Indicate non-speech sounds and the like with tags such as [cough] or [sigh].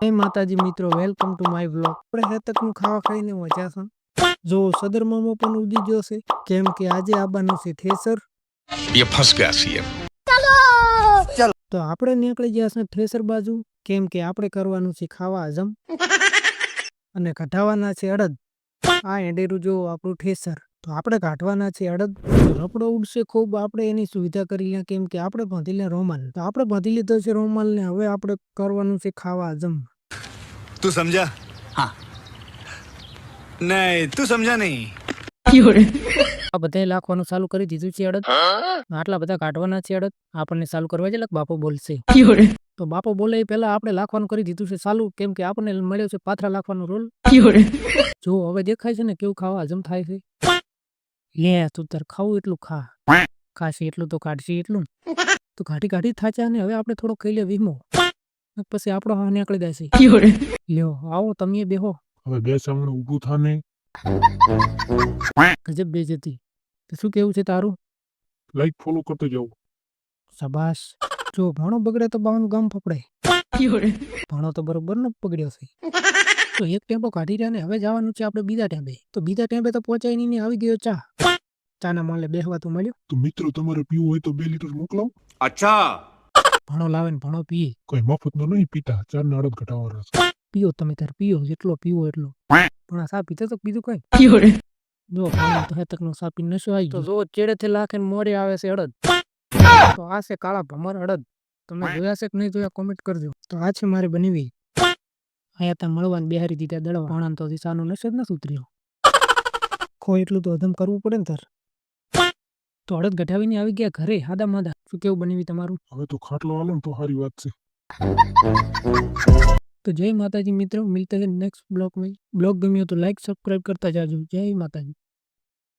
જય માતાજી મિત્રો વેલકમ ટુ માય બ્લોગ આપણે હેતકનું ખાવા ખાઈને મજા છે. જો સદરમામો પણ ઉડી ગયો છે કેમ કે આજે આવવાનું છે થેસર યે ફસ ગયા છીએ. ચલો! તો આપણે નીકળી ગયા છે થેસર બાજુ કેમ કે આપણે કરવાનું છે ખાવા હજમ અને કાઢવાના છે અડદ. આ એંડેરું જો આપણું ઠેસર. તો આપણે કાઢવાના છે અડદ. રપડો ઉડશે ખૂબ આપણે એની સુવિધા કરી લઈએ કેમ કે આપણે બાંધી લે રોમાલ. તો આપણે બાંધી લીધો છે રોમાલને હવે આપણે કરવાનું છે ખાવા જમ તું સમજા? હા. તું સમજા નહીં. લાખવાનું ચાલુ કરી દીધું છે અડદ. આટલા બધા કાઢવાના છે અડદ. આપણને ચાલુ કરવા છે બાપો બોલશે. બાપો બોલે એ આપણે લાખવાનું કરી દીધું છે ચાલુ. કેમ કે આપણને મળ્યો છે પાથરા લાખવાનો રોલ. જો હવે દેખાય છે ને કેવું ખાવા હજમ થાય છે. લે તું તાર ખાવું એટલું ખા. [laughs] ખાશી એટલું તો કાઢશે એટલું. તો ઘાટી ઘાટી થાચા ને હવે આપણે થોડો કહી લે વીમો. પછી આપણો હા નીકળી દેશે લ્યો આવો તમે બેહો. હવે બે સામે ઊભું થાને ગજબ બે તો શું કેવું છે તારું? લાઈક ફોલો કરતો જાવ સબાસ જો ભણો બગડે તો બાવન ગામ ફફડે. ભણો તો બરોબર ન પકડ્યો છે. તો એક ટેમ્પો કાઢી રહ્યા ને હવે જવાનું છે આપણે બીજા ટેમ્પે. તો બીજા ટેમ્પે તો પહોંચાય નહીં આવી ગયો ચા. ચાના માલે બેસવા તો મળ્યું. તો મિત્રો તમારે પીવું હોય તો બે લીટર મોકલાવ. અચ્છા. ભણો લાવે ને ભણો પીએ. કોઈ મફતનો નહીં પીતા ચાર ના અડદ ઘટાડવાના છે. પીઓ તમે તાર પીઓ જેટલો પીવો એટલો. પણ આ સા પીતા તો બીજું કઈ? જો તો હેતક નો સાપી નશો આવી તો જો ચેડેથી લાખે ને મોરે આવે છે અડદ. તો આ છે કાળા ભમર અડદ. તમે જોયા છે કે નહીં જોયા કોમેન્ટ કરજો. તો આ છે મારે બનવી. અહીંયા ત્યાં મળવાને બિહારી દીધા દડવા ભણાન તો દિશાનું નશો જ નથી ઉતર્યો. [laughs] ખો એટલું તો અધમ કરવું પડે ને તાર. તો હળદ ગઢાવીને આવી ગયા ઘરે હાદા માદા. શું કેવું બન્યું તમારું? હવે તો ખાટલો હાલે તો સારી વાત છે. તો જય માતાજી મિત્રો મિલતે નેક્સ્ટ બ્લોક મેં બ્લોગ ગમ્યો તો લાઈક સબસ્ક્રાઇબ કરતા જાજો. જય માતાજી.